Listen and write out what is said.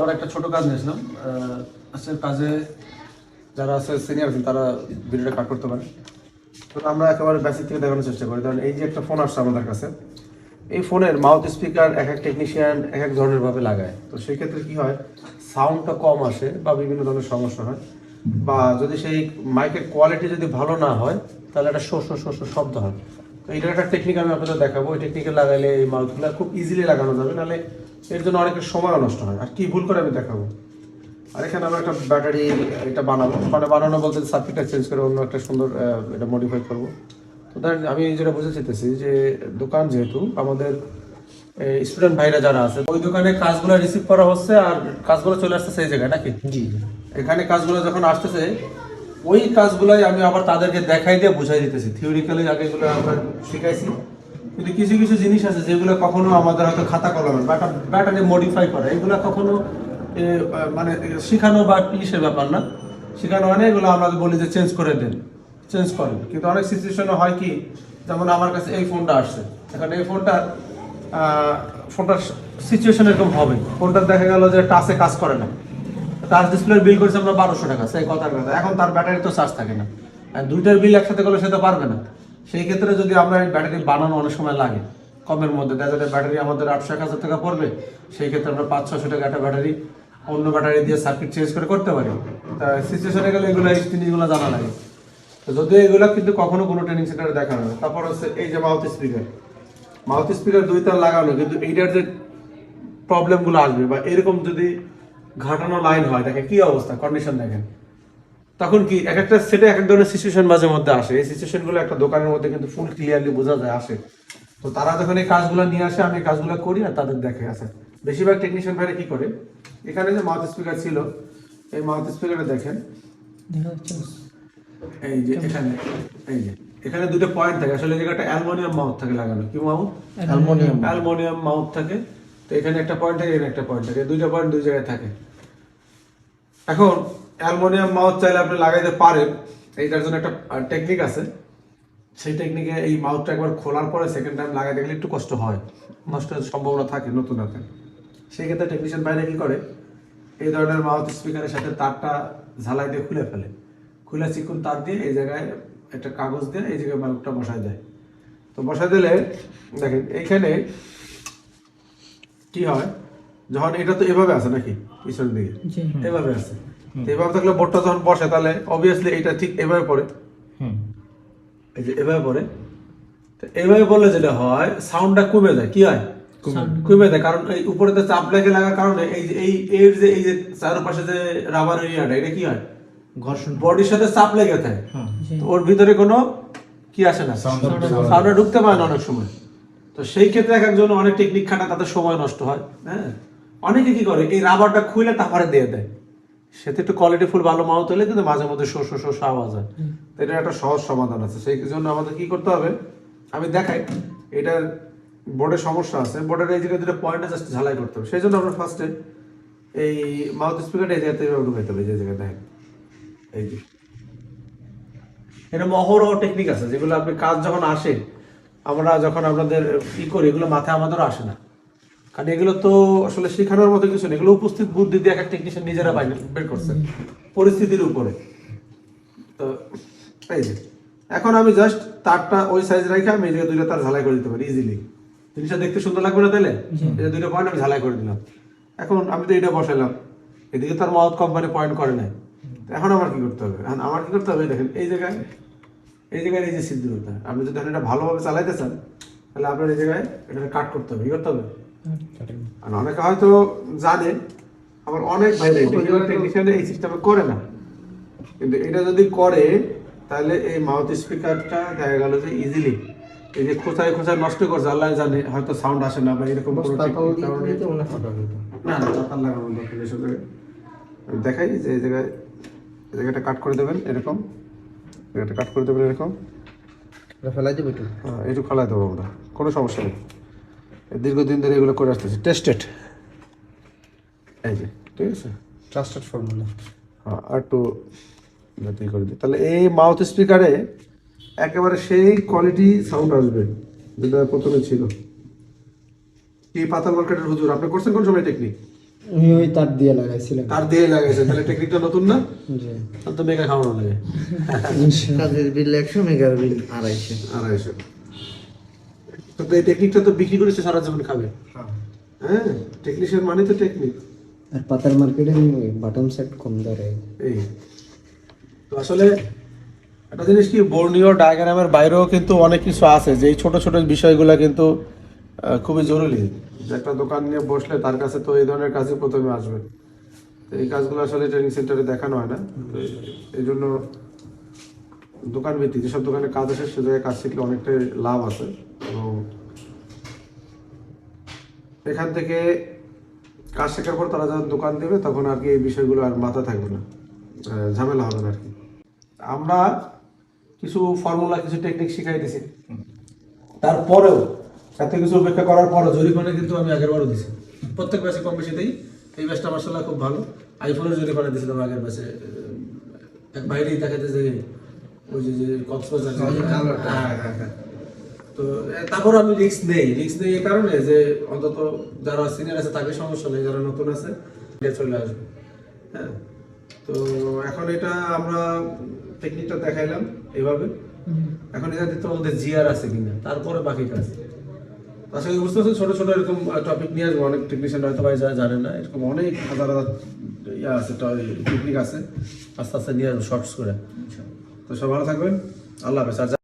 আবার একটা ছোট কাজ নিয়েছিলাম। আজকের কাজে যারা আছে সিনিয়র তারা ভিডিওটা কাট করতে পারে তো আমরা একেবারে বেসিক থেকে দেখানোর চেষ্টা করি। কারণ এই যে একটা ফোন আসছে আমাদের কাছে, এই ফোনের মাউথ স্পিকার এক এক টেকনিশিয়ান এক এক ধরনের ভাবে লাগায়। তো সেই ক্ষেত্রে কি হয় সাউন্ডটা কম আসে বা বিভিন্ন ধরনের সমস্যা হয়। বা যদি সেই মাইকের কোয়ালিটি যদি ভালো না হয়, তাহলে একটা শো শো শো শব্দ হয়। তো এটার একটা টেকনিক আমি আপনাদের দেখাবো। এই টেকনিকে লাগাইলে এই মাউথগুলো খুব ইজিলি লাগানো যাবে। নাহলে এর জন্য অনেকের সময়ও নষ্ট হয়। আর কি ভুল করে আমি দেখাবো? আর এখানে আমরা একটা ব্যাটারি এটা বানাবো। মানে বানানো বলতে সার্কিটটা চেঞ্জ করে অন্য একটা সুন্দর এটা মডিফাই করব। তো ধরেন আমি যেটা বুঝতে চাইতেছি যে দোকান যেহেতু আমাদের স্টুডেন্ট ভাইরা যারা আছে ওই দোকানে কাজগুলো রিসিভ করা হচ্ছে আর কাজগুলো চলে আসছে সেই জায়গায় নাকি? জি। এখানে কাজগুলো যখন আসতেছে ওই কাজগুলোই আমি আবার তাদেরকে দেখাই দিয়ে বুঝাই দিতেছি। থিওরিক্যালি আগে এগুলো আমরা শিখাইছি। কিন্তু কিছু কিছু জিনিস আছে যেগুলো কখনো আমাদের হয়তো খাতা কলমে বা ব্যাটারি মডিফাই করা, এগুলো কখনো মানে শেখানো বা ইসের ব্যাপার না। শেখানো হয় না, এগুলো আমরা বলি যে চেঞ্জ করে দেন চেঞ্জ করেন। কিন্তু অনেক সিচুয়েশনে হয় কি, যেমন আমার কাছে এই ফোনটা আসছে। এখন এই ফোনটার ফোনটার সিচুয়েশন এরকম হবে। ফোনটা দেখা গেল যে টাচে কাজ করে না। টাচ ডিসপ্লের বিল করেছে আমরা বারোশো টাকা, সেই কথার কথা। এখন তার ব্যাটারি তো চার্জ থাকে না। দুইটার বিল একসাথে করলে সে তো পারবে না। সেই ক্ষেত্রে যদি আমরা এই ব্যাটারি বানানো অনেক সময় লাগে, কমের মধ্যে। দেখা ব্যাটারি আমাদের আটশো এক হাজার টাকা পড়বে, সেই ক্ষেত্রে আমরা পাঁচ ছশো টাকা একটা ব্যাটারি অন্য ব্যাটারি দিয়ে সার্কিট চেঞ্জ করে করতে পারি। তা সিচুয়েশনে গেলে এগুলো এই জিনিসগুলো জানা লাগে। তো যদিও এগুলো কিন্তু কখনো কোনো ট্রেনিং সেন্টারে দেখানো হয় তারপর হচ্ছে এই যে মাউথ স্পিকার। মাউথ স্পিকার দুই তার লাগানো, কিন্তু এইটার যে প্রবলেমগুলো আসবে বা এরকম যদি ঘাটানো লাইন হয়, দেখেন কি অবস্থা কন্ডিশন দেখেন। তখন কি এক একটা সেটে এক এক ধরনের সিচুয়েশন মাঝে মধ্যে আসে। এই সিচুয়েশনগুলো একটা দোকানের মধ্যে কিন্তু ফুল ক্লিয়ারলি বোঝা যায় আসে। তো তারা যখন এই কাজগুলো নিয়ে আসে আমি কাজগুলো করি আর তাদের দেখে আসে। বেশিরভাগ টেকনিশিয়ান ভাইরা কি করে? এখানে যে মাউথ স্পিকার ছিল এই মাউথ স্পিকারে দেখেন। এই যে এখানে এই যে এখানে দুটো পয়েন্ট থাকে। আসলে জায়গাটা অ্যালুমিনিয়াম মাউথ থাকে লাগানো। কি মাউথ? অ্যালুমিনিয়াম অ্যালুমিনিয়াম মাউথ থাকে। তো এখানে একটা পয়েন্ট থাকে এখানে একটা পয়েন্ট থাকে। দুইটা পয়েন্ট দুই জায়গায় থাকে। এখন অ্যালুমিনিয়াম মাউথ চাইলে আপনি লাগাইতে পারেন। এইটার জন্য একটা টেকনিক আছে। সেই টেকনিকে এই মাউথটা একবার খোলার পরে সেকেন্ড টাইম লাগাইতে গেলে একটু কষ্ট হয়। নষ্ট সম্ভাবনা থাকে, নতুন হাতে সেই ক্ষেত্রে টেকনিশিয়ান বাইরে কি করে? এই ধরনের মাউথ স্পিকারের সাথে তারটা ঝালাই দিয়ে খুলে ফেলে। খুলে চিকুন তার দিয়ে এই জায়গায় একটা কাগজ দিয়ে এই জায়গায় মাউথটা বসায় দেয়। তো বসায় দিলে, দেখেন, এইখানে কি হয়? যখন এটা তো এভাবে আছে নাকি পিছনের দিকে? এভাবে আছে। এভাবে থাকলে বোর্ডটা যখন বসে তাহলে অবভিয়াসলি এটা ঠিক এভাবে পড়ে। এই যে এভাবে পড়ে। তো এইভাবে বললে যেটা হয় সাউন্ডটা কমে যায়। কি হয়? কমে যায়। কারণ এই উপরে তো চাপ লেগে লাগার কারণে এই যে এই এর যে এই যে চারপাশে যে রাবার এরিয়াটা এটা কি হয়? ঘর্ষণ। বডির সাথে চাপ লেগে থাকে। তো ওর ভিতরে কোনো কি আসে না। ঢুকতে পারে না। সাউন্ডটা ঢুকতে পারে না অনেক সময়। তো সেই ক্ষেত্রে এক একজন অনেক টেকনিক খাটা তাদের সময় নষ্ট হয়। হ্যাঁ? অনেকে কি করে এই রাবারটা খুলে তারপরে দিয়ে দেয়। সেটা একটু কোয়ালিটি ফুল ভালো মাউথ হলে কিন্তু মাঝে মধ্যে শো শো শো আওয়াজ হয়। তো এটার একটা সহজ সমাধান আছে। সেই জন্য আমাদের কি করতে হবে আমি দেখাই এটার বোর্ডের সমস্যা আছে। বোর্ডের এই জায়গায় দুটো পয়েন্টে জাস্ট ঝালাই করতে হবে। সেই জন্য আমরা ফার্স্টে এই মাউথ স্পিকারটা এই জায়গাতে এভাবে ঢুকাইতে হবে যে জায়গায় দেখেন। এই যে। এরকম অহরহ টেকনিক আছে যেগুলো আপনি কাজ যখন আসে আমরা যখন আপনাদের ই করি এগুলো মাথায় আমাদেরও আসে না। কারণ এগুলো তো আসলে শেখানোর মতো কিছু এগুলো উপস্থিত বুদ্ধি দিয়ে এক টেকনিশিয়ান নিজেরা বাইরে বের করছে পরিস্থিতির উপরে। তো এই যে এখন আমি জাস্ট তারটা ওই সাইজ রেখে আমি জায়গায় দুইটা তার ঝালাই করে দিতে পারি ইজিলি জিনিসটা দেখতে সুন্দর লাগবে না তাহলে? যে দুইটা পয়েন্ট আমি ঝালাই করে দিলাম। এখন আমি তো এটা বসাইলাম। এদিকে তার মাউথ কোম্পানি পয়েন্ট করে নাই। এখন আমার কি করতে হবে? এখন আমার কি করতে হবে? দেখেন এই জায়গায় এই জায়গায় এই যে সিদ্ধ হবে আপনি যদি এটা ভালোভাবে চালাইতে চান তাহলে আপনার এই জায়গায় এটা কাট করতে হবে। কি করতে হবে? আর অনেকে হয়তো জানে আবার অনেক ভাই টেকনিশিয়ান এই সিস্টেমে করে না। কিন্তু এটা যদি করে তাহলে এই মাউথ স্পিকারটা দেখা গেল যে ইজিলি এই যে খোঁচায় খোঁচায় নষ্ট করছে আল্লাহ জানে হয়তো সাউন্ড আসে না বা এরকম না না দেখাই যে এই জায়গায় এই জায়গাটা কাট করে দেবেন এরকম। জায়গাটা কাট করে দেবেন এরকম। ফেলাই দেবো একটু। হ্যাঁ, একটু ফেলাই দেবো আমরা কোনো সমস্যা নেই। দীর্ঘদিন ধরে এগুলো করে আসতেছি। টেস্টেড এই যে ঠিক আছে? ট্রাস্টেড ফর্মুলা হ্যাঁ আর একটু যাতে করে দিই। তাহলে এই মাউথ স্পিকারে একেবারে সেই কোয়ালিটি সাউন্ড আসবে যেটা প্রথমে ছিল। কি পাতাল মার্কেটের হুজুর আপনি করছেন কোন সময় টেকনিক আমি ওই তার দিয়ে লাগাইছিলাম তার দিয়ে লাগাইছে তাহলে টেকনিকটা নতুন না? জি। তাহলে তো মেগা খাওয়ানো লাগে। ইনশাআল্লাহ। কাজের বিল একশো মেগার বিল আড়াইশো। আড়াইশো। তো এই টেকনিকটা তো বিক্রি করেছে সারা জীবন খাবে। হ্যাঁ টেকনিশিয়ান মানে তো টেকনিক আর পাতার মার্কেটে বাটন সেট কম দরে এই। তো আসলে একটা জিনিস কি বর্ণীয় ডায়াগ্রামের বাইরেও কিন্তু অনেক কিছু আছে যে এই ছোট ছোট বিষয়গুলো কিন্তু খুবই জরুরি। যে একটা দোকান নিয়ে বসলে তার কাছে তো এই ধরনের কাজই প্রথমে আসবে। তো এই কাজগুলো আসলে ট্রেনিং সেন্টারে দেখানো হয় না। এই- এই জন্য দোকান ভিত্তিক যেসব দোকানে কাজ আসে সে জায়গায় কাজ শিখলে অনেকটাই লাভ আছে। এখান থেকে কাজ শেখার পর তারা যখন দোকান দেবে তখন আর কি এই বিষয়গুলো আর মাথা থাকবে না। ঝামেলা হবে না আর কি। আমরা কিছু ফর্মুলা কিছু টেকনিক শিখাই দিছি। তারপরেও এত কিছু উপেক্ষা করার পরও জরিমানা কিন্তু আমি আগের বারও দিছি। প্রত্যেক ব্যাচে কম বেশি দিই। এই ব্যাচটা মার্শাল্লাহ খুব ভালো। আইফোনের জরিমানা দিয়েছিলাম আগের ব্যাচে এক বাইরেই দেখাতে যে ওই যে কক্সবাজার। তো তারপর আমি রিস্ক নেই রিস্ক নেই এই কারণে যে অন্তত যারা সিনিয়র আছে তাদের সমস্যা নেই যারা নতুন আছে এটা চলে আসবে। হ্যাঁ তো এখন এটা আমরা টেকনিকটা দেখাইলাম এভাবে এখন এটা দিতে আমাদের জিআর আছে কিনা তারপরে বাকি কাজ। আশা করি বুঝতে পারছেন ছোট ছোট এরকম টপিক নিয়ে আসব। অনেক টেকনিশিয়ান হয়তো ভাই জানেন না এরকম অনেক হাজার হাজার ইয়ে আছে টেকনিক আছে। আস্তে আস্তে নিয়ে আসব শর্টস করে। তো সব ভালো থাকবেন আল্লাহ হাফেজ।